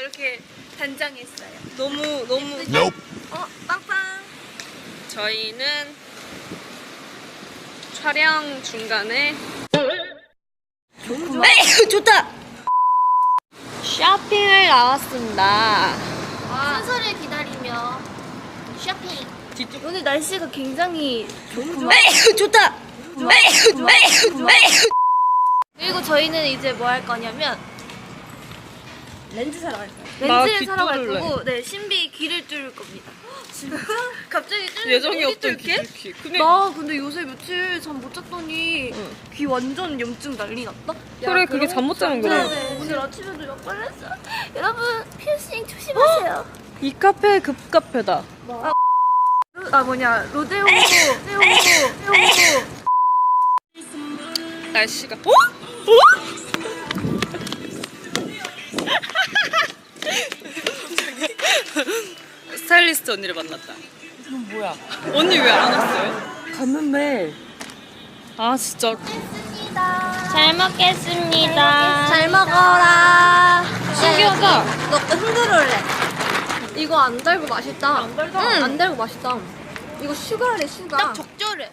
이렇게 단장했어요. 너무 너무 어, 빵빵. 저희는 촬영 중간에 네, 좋다. 쇼핑을 나왔습니다. 순서를 기다리며 쇼핑. 뒤쪽 오늘 날씨가 굉장히 좋구만. 네, 좋다. 그리고 저희는 이제 뭐 할 거냐면 렌즈 사러 갈. 나 렌즈를 귀 사러 갈 뚫을래. 거고, 네 신비 귀를 뚫을 겁니다. 진짜? 갑자기 뚫는 예정이 없던 뚫게? 귀. 근데 나 근데 요새 며칠 잠 못 잤더니 응. 귀 완전 염증 난리 났다. 그래 그게 잠 못 자는 거야. 네, 오늘 아침에도 약 발랐어. 여러분 피어싱 조심하세요. 이 카페 급 카페다. 아 뭐냐 로데오 로데오 로데오 날씨가 어? 어? 스타일리스트 언니를 만났다. 이건 뭐야? 언니 왜 안 왔어요? 갔는데 아 진짜 잘 먹겠습니다. 잘 먹어라. 신기하다. 너 흔들을래. 이거 안 달고 맛있다. 안 달고 맛있다. 이거 슈가래 슈가. 딱 적절해.